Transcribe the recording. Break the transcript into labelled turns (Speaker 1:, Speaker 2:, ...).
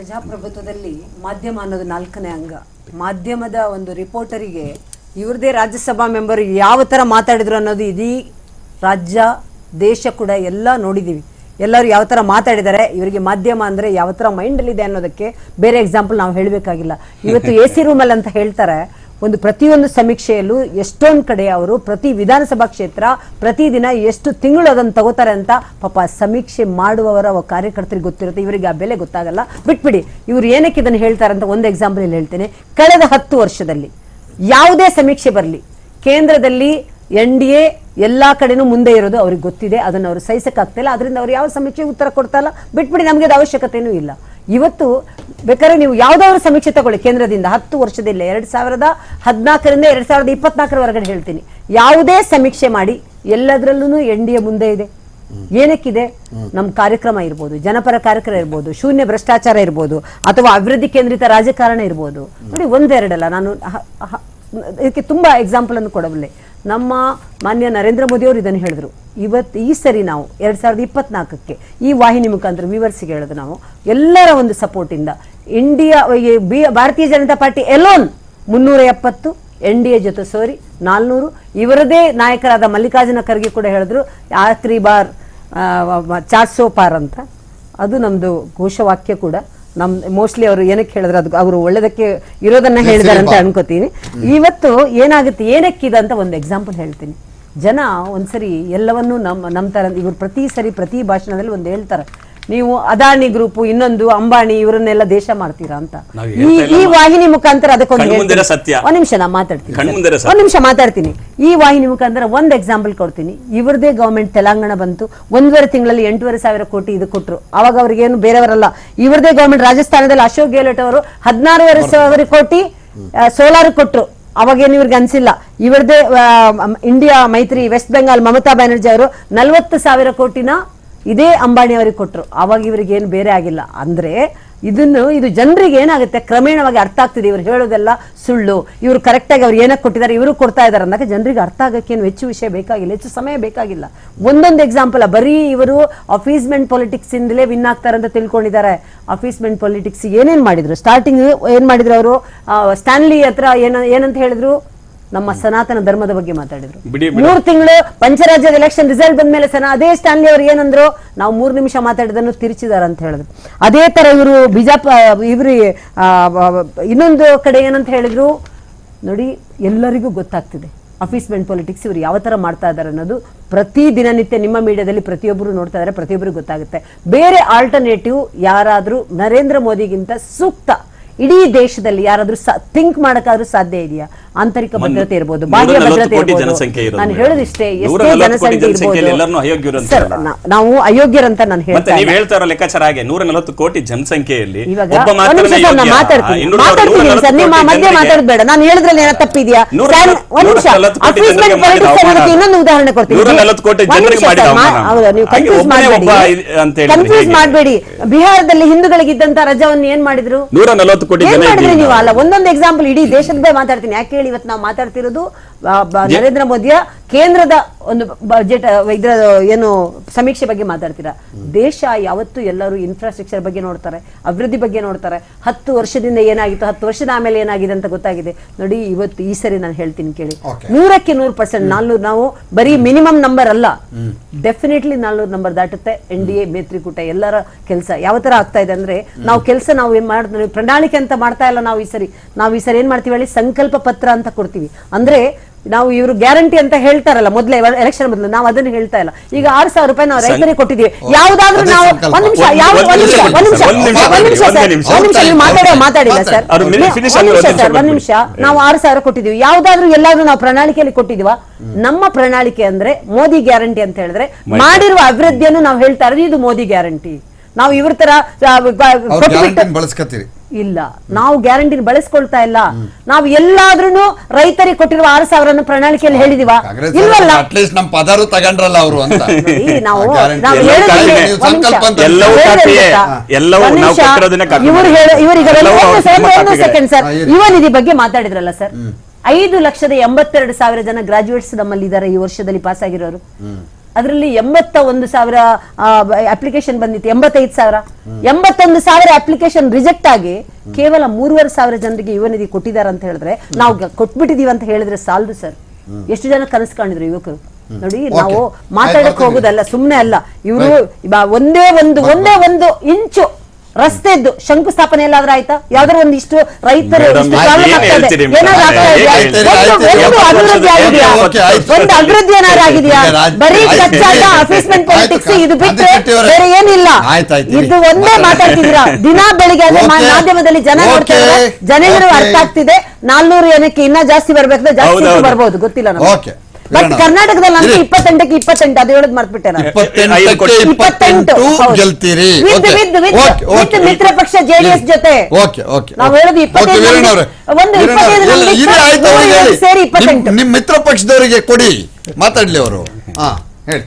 Speaker 1: ಪ್ರಜಾಪ್ರಭುತ್ವದಲ್ಲಿ ಮಾಧ್ಯಮ ಅನ್ನೋದು ನಾಲ್ಕನೇ ಅಂಗ. ಮಾಧ್ಯಮದ ಒಂದು ರಿಪೋರ್ಟರಿಗೆ ಇವ್ರದೇ ರಾಜ್ಯಸಭಾ ಮೆಂಬರ್ ಯಾವ ಥರ ಮಾತಾಡಿದ್ರು ಅನ್ನೋದು ಇಡೀ ರಾಜ್ಯ ದೇಶ ಕೂಡ ಎಲ್ಲ ನೋಡಿದ್ದೀವಿ ಎಲ್ಲರೂ ಯಾವ ಥರ ಮಾತಾಡಿದ್ದಾರೆ ಇವರಿಗೆ ಮಾಧ್ಯಮ ಅಂದರೆ ಯಾವ ಥರ ಮೈಂಡಲ್ಲಿದೆ ಅನ್ನೋದಕ್ಕೆ ಬೇರೆ ಎಕ್ಸಾಂಪಲ್ ನಾವು ಹೇಳಬೇಕಾಗಿಲ್ಲ. ಇವತ್ತು ಎ ಸಿ ರೂಮಲ್ಲಿ ಅಂತ ಹೇಳ್ತಾರೆ ಒಂದು ಪ್ರತಿಯೊಂದು ಸಮೀಕ್ಷೆಯಲ್ಲೂ ಎಷ್ಟೊಂದು ಕಡೆ ಅವರು ಪ್ರತಿ ವಿಧಾನಸಭಾ ಕ್ಷೇತ್ರ ಪ್ರತಿದಿನ ಎಷ್ಟು ತಿಂಗಳು ಅದನ್ನು ತಗೋತಾರೆ ಅಂತ ಪಾಪ ಸಮೀಕ್ಷೆ ಮಾಡುವವರ ಕಾರ್ಯಕರ್ತರಿಗೆ ಗೊತ್ತಿರುತ್ತೆ. ಇವರಿಗೆ ಆ ಬೆಲೆ ಗೊತ್ತಾಗಲ್ಲ. ಬಿಟ್ಬಿಡಿ, ಇವ್ರು ಏನಕ್ಕೆ ಇದನ್ನು ಹೇಳ್ತಾರೆ ಅಂತ ಒಂದು ಎಕ್ಸಾಂಪಲ್ ಇಲ್ಲಿ ಹೇಳ್ತೇನೆ. ಕಳೆದ ಹತ್ತು ವರ್ಷದಲ್ಲಿ ಯಾವುದೇ ಸಮೀಕ್ಷೆ ಬರಲಿ, ಕೇಂದ್ರದಲ್ಲಿ ಎನ್ ಡಿ ಎ ಎಲ್ಲ ಕಡೆನೂ ಮುಂದೆ ಇರೋದು ಅವ್ರಿಗೆ ಗೊತ್ತಿದೆ. ಅದನ್ನು ಅವರು ಸಹಿಸಕ್ಕಾಗ್ತಿಲ್ಲ. ಅದರಿಂದ ಅವ್ರು ಯಾವ ಸಮೀಕ್ಷೆ ಉತ್ತರ ಕೊಡ್ತಾ ಇಲ್ಲ. ಬಿಟ್ಬಿಡಿ, ನಮಗೆ ಅದು ಅವಶ್ಯಕತೆಯೂ ಇಲ್ಲ. ಇವತ್ತು ಬೇಕಾದ್ರೆ ನೀವು ಯಾವ್ದಾದ್ರು ಸಮೀಕ್ಷೆ ತಗೊಳ್ಳಿ ಕೇಂದ್ರದಿಂದ ಹತ್ತು ವರ್ಷದಿಲ್ಲ ಎರಡ್ ಸಾವಿರದ ಹದಿನಾಲ್ಕರಿಂದ ಎರಡ್ ಸಾವಿರದ ಇಪ್ಪತ್ನಾಲ್ಕರವರೆಗೆ ಹೇಳ್ತೀನಿ. ಯಾವುದೇ ಸಮೀಕ್ಷೆ ಮಾಡಿ ಎಲ್ಲದರಲ್ಲೂ ಎನ್ ಡಿ ಎ ಮುಂದೆ ಇದೆ. ಏನಕ್ಕಿದೆ? ನಮ್ಮ ಕಾರ್ಯಕ್ರಮ ಇರ್ಬೋದು, ಜನಪರ ಕಾರ್ಯಕ್ರಮ ಇರ್ಬೋದು, ಶೂನ್ಯ ಭ್ರಷ್ಟಾಚಾರ ಇರ್ಬೋದು, ಅಥವಾ ಅಭಿವೃದ್ಧಿ ಕೇಂದ್ರಿತ ರಾಜಕಾರಣ ಇರ್ಬೋದು. ನೋಡಿ, ಒಂದೆರಡಲ್ಲ, ನಾನು ಇದಕ್ಕೆ ತುಂಬಾ ಎಕ್ಸಾಂಪಲ್ ಅನ್ನು ಕೊಡಬಲ್ಲೆ. ನಮ್ಮ ಮಾನ್ಯ ನರೇಂದ್ರ ಮೋದಿ ಅವರು ಇದನ್ನು ಹೇಳಿದ್ರು. ಇವತ್ತು ಈ ಸರಿ ನಾವು ಎರಡ್ ಸಾವಿರದ ಇಪ್ಪತ್ನಾಲ್ಕಕ್ಕೆ ಈ ವಾಹಿನಿ ಮುಖಾಂತರ ವಿವರ್ಸಿಗೆ ಹೇಳೋದು ನಾವು, ಎಲ್ಲರ ಒಂದು ಸಪೋರ್ಟಿಂದ ಇಂಡಿಯಾ ಭಾರತೀಯ ಜನತಾ ಪಾರ್ಟಿ ಎಲೋನ್ ಮುನ್ನೂರ ಎಪ್ಪತ್ತು, ಎನ್ ಡಿ ಎ ಜೊತೆ ಸೋರಿ ನಾಲ್ನೂರು. ಇವರದೇ ನಾಯಕರಾದ ಮಲ್ಲಿಕಾರ್ಜುನ ಖರ್ಗೆ ಕೂಡ ಹೇಳಿದ್ರು ಆತ್ರಿ ಬಾರ್ ಚಾರ್ಸೋ ಪಾರ್ ಅಂತ. ಅದು ನಮ್ಮದು ಘೋಷವಾಕ್ಯ ಕೂಡ. ನಮ್ ಮೋಸ್ಟ್ಲಿ ಅವರು ಏನಕ್ಕೆ ಹೇಳಿದ್ರೆ ಅದು ಅವರು ಒಳ್ಳೇದಕ್ಕೆ ಇರೋದನ್ನ ಹೇಳಿದಾರೆ ಅಂತ ಅನ್ಕೋತೀನಿ. ಇವತ್ತು ಏನಾಗುತ್ತೆ ಏನಕ್ಕಿದೆ ಅಂತ ಒಂದು ಎಕ್ಸಾಂಪಲ್ ಹೇಳ್ತೀನಿ. ಜನ ಒಂದ್ಸರಿ ಎಲ್ಲವನ್ನೂ ನಮ್ಮ ನಂಬ್ತಾರೆ ಇವರು ಪ್ರತಿ ಸರಿ ಪ್ರತಿ ಭಾಷಣದಲ್ಲಿ ಒಂದು ಹೇಳ್ತಾರೆ. ನೀವು ಅದಾನಿ ಗ್ರೂಪ್ ಇನ್ನೊಂದು ಅಂಬಾನಿ ಇವರನ್ನೆಲ್ಲ ದೇಶ ಮಾಡ್ತೀರಾ ಅಂತ. ಈ ಈ ವಾಹಿನಿ ಮುಖಾಂತರ ಅದಕ್ಕೊಂದು. ಒಂದ್ ನಿಮಿಷ ನಾ ಮಾತಾಡ್ತೀನಿ. ಒಂದ್ ನಿಮಿಷ ಮಾತಾಡ್ತೀನಿ. ಈ ವಾಹಿನಿ ಮುಖಾಂತರ ಒಂದ್ ಎಕ್ಸಾಂಪಲ್ ಕೊಡ್ತೀನಿ. ಇವರದೇ ಗವರ್ಮೆಂಟ್ ತೆಲಂಗಾಣ ಬಂತು. ಒಂದೂವರೆ ತಿಂಗಳಲ್ಲಿ ಎಂಟೂವರೆ ಸಾವಿರ ಕೋಟಿ ಇದು ಕೊಟ್ರು. ಅವಾಗ ಅವ್ರಿಗೇನು ಬೇರೆಯವರಲ್ಲ. ಇವ್ರದೇ ಗವರ್ಮೆಂಟ್ ರಾಜಸ್ಥಾನದಲ್ಲಿ ಅಶೋಕ್ ಗೆಹ್ಲೋಟ್ ಅವರು ಹದಿನಾರೂವರೆ ಸಾವಿರ ಕೋಟಿ ಸೋಲಾರ್ ಕೊಟ್ರು. ಅವಾಗೇನು ಇವ್ರಿಗೆ ಅನ್ಸಿಲ್ಲ. ಇವರದೇ ಇಂಡಿಯಾ ಮೈತ್ರಿ ವೆಸ್ಟ್ ಬೆಂಗಾಲ್ ಮಮತಾ ಬ್ಯಾನರ್ಜಿ ಅವರು ನಲವತ್ತು ಸಾವಿರ ಕೋಟಿನ ಇದೇ ಅಂಬಾಣಿ ಅವರಿಗೆ ಕೊಟ್ಟರು ಅವಾಗ ಇವರಿಗೆ ಏನು ಬೇರೆ ಆಗಿಲ್ಲ. ಅಂದ್ರೆ ಇದನ್ನು, ಇದು ಜನರಿಗೆ ಏನಾಗುತ್ತೆ? ಕ್ರಮೇಣವಾಗಿ ಅರ್ಥ ಆಗ್ತಿದೆ. ಇವರು ಹೇಳೋದೆಲ್ಲ ಸುಳ್ಳು. ಇವರು ಕರೆಕ್ಟಾಗಿ ಅವ್ರು ಏನಕ್ಕೆ ಕೊಟ್ಟಿದ್ದಾರೆ? ಇವರು ಕೊಡ್ತಾ ಇದ್ದಾರೆ ಅಂದಾಗ ಜನರಿಗೆ ಅರ್ಥ ಆಗಕ್ಕೆ ಏನು ಹೆಚ್ಚು ವಿಷಯ ಬೇಕಾಗಿಲ್ಲ. ಹೆಚ್ಚು ಸಮಯ ಬೇಕಾಗಿಲ್ಲ. ಒಂದೊಂದು ಎಕ್ಸಾಂಪಲ್ ಬರೀ ಇವರು ಅಫೀಸ್ಮೆಂಟ್ ಪೊಲಿಟಿಕ್ಸ್ ಇಂದಲೇ ವಿನ್ ಆಗ್ತಾರೆ ಅಂತ ತಿಳ್ಕೊಂಡಿದ್ದಾರೆ. ಅಫೀಸ್ಮೆಂಟ್ ಪೊಲಿಟಿಕ್ಸ್ ಏನೇನು ಮಾಡಿದ್ರು? ಸ್ಟಾರ್ಟಿಂಗ್ ಏನು ಮಾಡಿದ್ರು ಅವರು? ಸ್ಟ್ಯಾನ್ಲಿ ಹತ್ರ ಏನ, ಏನಂತ ಹೇಳಿದ್ರು? ನಮ್ಮ ಸನಾತನ ಧರ್ಮದ ಬಗ್ಗೆ ಮಾತಾಡಿದ್ರು. ಮೂರು ತಿಂಗಳು ಪಂಚರಾಜ್ಯದ ಎಲೆಕ್ಷನ್ ರಿಸಲ್ಟ್ ಬಂದ ಮೇಲೆ ಸನ ಅದೇ ಸ್ಟಾನ್ಲಿ ಅವರು ಏನಂದ್ರು ನಾವು ಮೂರು ನಿಮಿಷ ಮಾತಾಡಿದನ್ನು ತಿರುಚಿದಾರ ಅಂತ ಹೇಳಿದ್ರು. ಅದೇ ತರ ಇವರು ಬಿಜಾಪ ಇವ್ರಿ ಇನ್ನೊಂದು ಕಡೆ ಏನಂತ ಹೇಳಿದ್ರು ನೋಡಿ ಎಲ್ಲರಿಗೂ ಗೊತ್ತಾಗ್ತಿದೆ. ಅಫೀಸ್ಮೆಂಟ್ ಪೊಲಿಟಿಕ್ಸ್ ಇವರು ಯಾವ ತರ ಮಾಡ್ತಾ ಇದ್ದಾರೆ ಅನ್ನೋದು ಪ್ರತಿ ದಿನನಿತ್ಯ ನಿಮ್ಮ ಮೀಡಿಯಾದಲ್ಲಿ ಪ್ರತಿಯೊಬ್ಬರು ನೋಡ್ತಾ ಇದ್ದಾರೆ ಪ್ರತಿಯೊಬ್ಬರಿಗೂ ಗೊತ್ತಾಗುತ್ತೆ. ಬೇರೆ ಆಲ್ಟರ್ನೇಟಿವ್ ಯಾರಾದ್ರೂ ನರೇಂದ್ರ ಮೋದಿಗಿಂತ ಸೂಕ್ತ ಇಡೀ ದೇಶದಲ್ಲಿ ಯಾರಾದ್ರೂ ಥಿಂಕ್ ಮಾಡಕ್ಕಾದ್ರೂ ಸಾಧ್ಯ ಇದೆಯಾ? ಆಂತರಿಕ ಭದ್ರತೆ ಇರ್ಬೋದು ಬಾಹ್ಯ ಭದ್ರತೆ ಇರ್ಬೋದು. ನಾನು. ಹೇಳೋದಿಷ್ಟೇ ಎಷ್ಟೇ ಜನಸಂಖ್ಯೆ
Speaker 2: ಜನಸಂಖ್ಯೆಯಲ್ಲಿ
Speaker 1: ಇರ್ಬೋದು ಸರ್ ನಾವು ಅಯೋಗ್ಯರಂತ ನಾನು ಹೇಳ್ತಾ
Speaker 2: ಲೆಕ್ಕಾಚಾರ ಹಾಗೆ ನೂರ ನಲವತ್ತು ಕೋಟಿ ಜನಸಂಖ್ಯೆಯಲ್ಲಿ
Speaker 1: ಇವಾಗ ಮಾತಾಡ್ತೀನಿ. ಮಾತಾಡ್ತೀನಿ ಸರ್ ನಿಮ್ಮ ಮಧ್ಯೆ ಮಾತಾಡಬೇಡ. ನಾನು ಹೇಳಿದ್ರಲ್ಲಿ ಏನೋ ತಪ್ಪಿದ್ಯಾ? ಒಂದ್ ನಿಮಿಷ. ಇನ್ನೊಂದು ಉದಾಹರಣೆ ಕೊಡ್ತೀನಿ. ಹೌದು, ನೀವು ಕನ್ಫ್ಯೂಸ್ ಮಾಡಬೇಡಿ. ಕನ್ಫ್ಯೂಸ್ ಮಾಡಬೇಡಿ. ಬಿಹಾರದಲ್ಲಿ ಹಿಂದೂಗಳಿಗಿದ್ದಂತ ರಜಾವನ್ನು ಏನ್ ಮಾಡಿದ್ರು?
Speaker 2: ನೂರ ನಲವತ್ತು ಕೋಟಿ ಜನ
Speaker 1: ಮಾಡಿದ್ರಿ ನೀವು. ಅಲ್ಲ ಒಂದೊಂದು ಎಕ್ಸಾಂಪಲ್ ಇಡೀ ದೇಶದ ಮಾತಾಡ್ತೀನಿ. ಯಾಕೆ ಹೇಳಿ ಇವತ್ತು ನಾವು ಮಾತಾಡ್ತಿರೋದು? ನರೇಂದ್ರ ಮೋದಿಯ ಕೇಂದ್ರದ ಒಂದು ಬಜೆಟ್ ಇದ್ರ ಏನು ಸಮೀಕ್ಷೆ ಬಗ್ಗೆ ಮಾತಾಡ್ತೀರಾ? ದೇಶ ಯಾವತ್ತು ಎಲ್ಲರೂ ಇನ್ಫ್ರಾಸ್ಟ್ರಕ್ಚರ್ ಬಗ್ಗೆ ನೋಡ್ತಾರೆ ಅಭಿವೃದ್ಧಿ ಬಗ್ಗೆ ನೋಡ್ತಾರೆ. ಹತ್ತು ವರ್ಷದಿಂದ ಏನಾಗಿತ್ತು ಹತ್ತು ವರ್ಷದ ಆಮೇಲೆ ಏನಾಗಿದೆ ಅಂತ ಗೊತ್ತಾಗಿದೆ. ನೋಡಿ ಇವತ್ತು ಈ ಸರಿ ನಾನು ಹೇಳ್ತೀನಿ ಕೇಳಿ. ನೂರಕ್ಕೆ ನೂರು ಪರ್ಸೆಂಟ್ ನಾಲ್ನೂರು ನಾವು ಬರೀ ಮಿನಿಮಮ್ ನಂಬರ್ ಅಲ್ಲ. ಡೆಫಿನೆಟ್ಲಿ ನಾಲ್ನೂರು ನಂಬರ್ ದಾಟುತ್ತೆ. ಎನ್ ಡಿ ಎ ಮೇತ್ರಿಕೂಟ ಎಲ್ಲರ ಕೆಲಸ. ಯಾವ ತರ ಆಗ್ತಾ ಇದೆ ಅಂದ್ರೆ ನಾವು ಕೆಲಸ ನಾವು ಏನ್ ಮಾಡ್ತೀವಿ ಪ್ರಣಾಳಿಕೆ ಅಂತ ಮಾಡ್ತಾ ಇಲ್ಲ ನಾವು ಈ ಸರಿ. ನಾವು ಈ ಸರಿ ಏನ್ ಮಾಡ್ತೀವಿ ಹೇಳಿ ಸಂಕಲ್ಪ ಪತ್ರ ಅಂತ ಕೊಡ್ತೀವಿ. ಅಂದ್ರೆ ನಾವು ಇವರು ಗ್ಯಾರಂಟಿ ಅಂತ ಹೇಳ್ತಾರಲ್ಲ ಮೊದಲೇ ಎಲೆಕ್ಷನ್ ಮೊದಲು ನಾವು ಅದನ್ನ ಹೇಳ್ತಾ ಇಲ್ಲ. ಈಗ ಆರು ಸಾವಿರ ರೂಪಾಯಿ ನಾವು ರೈತರಿಗೆ ಕೊಟ್ಟಿದ್ದೀವಿ ಯಾವ್ದಾದ್ರು ನಾವು. ಒಂದ್ ನಿಮಿಷ ಯಾವ
Speaker 2: ಒಂದ್
Speaker 1: ನಿಮಿಷ ಒಂದ್ ನಿಮಿಷ
Speaker 2: ಒಂದ್ ನಿಮಿಷ
Speaker 1: ಸರ್ ಒಂದ್ ನೀವು ಮಾತಾಡೋ ಮಾತಾಡಿಲ್ಲ ಸರ್. ಒಂದ್ ನಿಮಿಷ ಸರ್ ಒಂದ್
Speaker 2: ನಿಮಿಷ.
Speaker 1: ನಾವು ಆರು ಸಾವಿರ ಕೊಟ್ಟಿದ್ದೀವಿ ಯಾವ್ದಾದ್ರು ಎಲ್ಲಾದ್ರೂ ನಾವು ಪ್ರಣಾಳಿಕೆಯಲ್ಲಿ ಕೊಟ್ಟಿದೀವ. ನಮ್ಮ ಪ್ರಣಾಳಿಕೆ ಅಂದ್ರೆ ಮೋದಿ ಗ್ಯಾರಂಟಿ ಅಂತ ಹೇಳಿದ್ರೆ ಮಾಡಿರುವ ಅಭಿವೃದ್ಧಿಯನ್ನು ನಾವು ಹೇಳ್ತಾ ಇರೋದು ಇದು ಮೋದಿ ಗ್ಯಾರಂಟಿ. ನಾವು ಇವ್ರ ತರ ಆ, ಇಲ್ಲ. ನಾವು ಗ್ಯಾರಂಟಿ ಬಳಸ್ಕೊಳ್ತಾ ಇಲ್ಲ. ನಾವು ಎಲ್ಲಾದ್ರೂ ರೈತರಿಗೆ ಕೊಟ್ಟಿರುವ ಆರು ಸಾವಿರ ಪ್ರಣಾಳಿಕೆಯಲ್ಲಿ ಹೇಳಿದಿವ. ಇಲ್ವಲ್ಲ?
Speaker 3: ಅಟ್ಲೀಸ್ಟ್ ನಮ್ಮ ಪದಾರು ತಗೊಂಡ್ರಲ್ಲ ಅವರು ಅಂತ.
Speaker 1: ನಾವು ಇವ್ರು
Speaker 2: ಕಾಪಿಗಳೇ.
Speaker 1: ಸೆಕೆಂಡ್ ಸರ್
Speaker 3: ಹಾ, ಹೇಳಿ.
Speaker 1: ಯುವ ನಿಧಿ ಬಗ್ಗೆ ಮಾತಾಡಿದ್ರಲ್ಲ ಸರ್ ಐದು ಲಕ್ಷದ ಎಂಬತ್ತೆರಡು ಸಾವಿರ ಜನ ಗ್ರಾಜುಯೇಟ್ಸ್ ನಮ್ಮಲ್ಲಿ ಇದ್ದಾರೆ ಈ ವರ್ಷದಲ್ಲಿ ಪಾಸ್ ಆಗಿರೋರು. ಅದರಲ್ಲಿ ಎಂಬತ್ತ ಒಂದು ಸಾವಿರ ಅಪ್ಲಿಕೇಶನ್ ಬಂದಿತ್ತು. ಎಂಬತ್ತೈದು ಸಾವಿರ. ಎಂಬತ್ತೊಂದು ಸಾವಿರ ಅಪ್ಲಿಕೇಶನ್ ರಿಜೆಕ್ಟ್ ಆಗಿ ಕೇವಲ ಮೂರುವರೆ ಸಾವಿರ ಜನರಿಗೆ ಯುವ ನಿಧಿ ಕೊಟ್ಟಿದ್ದಾರೆ ಅಂತ ಹೇಳಿದ್ರೆ ನಾವು ಕೊಟ್ಬಿಟ್ಟಿದೀವಿ ಅಂತ ಹೇಳಿದ್ರೆ ಸಾಲದು ಸರ್. ಎಷ್ಟು ಜನ ಕನಸು ಕಾಣಿದ್ರು ಯುವಕರು? ನೋಡಿ ನಾವು ಮಾತಾಡಕ್. ಹೋಗುದಲ್ಲ ಸುಮ್ಮನೆ ಅಲ್ಲ. ಇವರು ಒಂದೇ ಒಂದು ಒಂದೇ ಒಂದು ಇಂಚು ರಸ್ತೆದ್ದು ಶಂಕುಸ್ಥಾಪನೆ ಎಲ್ಲಾದ್ರೂ ಆಯ್ತಾ? ಯಾವ್ದಾದ್ರು ಒಂದಿಷ್ಟು ಇಷ್ಟು ರೈತರು ಇಷ್ಟು ಆಗ್ತಾ ಇದೆ. ಏನಾದ್ರು ಆಗ್ತಾ
Speaker 2: ಏನ್
Speaker 1: ಇದೆಯಾ? ಒಂದು-. ಅಭಿವೃದ್ಧಿ ಏನಾದ್ರೂ
Speaker 3: ಓಕೆ,
Speaker 1: ಒಂದು ಅಭಿವೃದ್ಧಿ ಏನಾದ್ರು ಆಗಿದೆಯಾ? ಬರೀ. ಕಚ್ಚಾಟ ಅಫೀಸ್ಮೆಂಟ್ ಪಾಲಿಟಿಕ್ಸ್ ಇದು ಬಿಟ್ಟರೆ ಬೇರೆ ಏನಿಲ್ಲ.
Speaker 3: ಆಯ್ತು, ಆಯ್ತು,
Speaker 1: ಇದು ಒಂದೇ ಮಾತಾಡ್ತಿದ್ದೀರಾ? ದಿನಾ ಬೆಳಿಗ್ಗೆ
Speaker 3: ಅಂದ್ರೆ
Speaker 1: ಮಾಧ್ಯಮದಲ್ಲಿ ಜನ. ನೋಡ್ತಾರೆ ಜನಗಳು ಅರ್ಥ ಆಗ್ತಿದೆ. ನಾಲ್ನೂರು ಏನಕ್ಕೆ ಇನ್ನ ಜಾಸ್ತಿ ಬರ್ಬೇಕಾದ್ರೆ ಜಾಸ್ತಿ
Speaker 2: ಬರ್ಬಹುದು
Speaker 1: ಬರ್ಬೋದು. ಗೊತ್ತಿಲ್ಲ ನಮ್ಗೆ.
Speaker 3: ಓಕೆ.
Speaker 1: ಬಟ್. ಕರ್ನಾಟಕದಲ್ಲಿ ಅಂದ್ರೆ. ಇಪ್ಪತ್ತೆಂಟಕ್ಕೆ ಇಪ್ಪತ್ತೆಂಟು ಅದು ಹೇಳೋದು ಮರ್ತ್ಬಿಟ್ಟೆ ನಾನು
Speaker 3: ಇಪ್ಪತ್ತೆಂಟು. ಗೆಲ್ತೀರಿ ಓಕೆ.
Speaker 1: ಮಿತ್ರ ಪಕ್ಷ JDS ಜೊತೆ.
Speaker 3: ಓಕೆ ಓಕೆ
Speaker 1: ನಾವು ಹೇಳೋದು ಇಪ್ಪತ್ತೈದು ಒಂದು ಇಪ್ಪತ್ತೈದು. ಸೇರಿ ಇಪ್ಪತ್ತೆಂಟು.
Speaker 3: ನಿಮ್- ನಿಮ್ ಮಿತ್ರ ಪಕ್ಷದವರಿಗೆ ಕೊಡಿ ಮಾತಾಡ್ಲಿ ಅವರು ಹಾ ಹೇಳಿ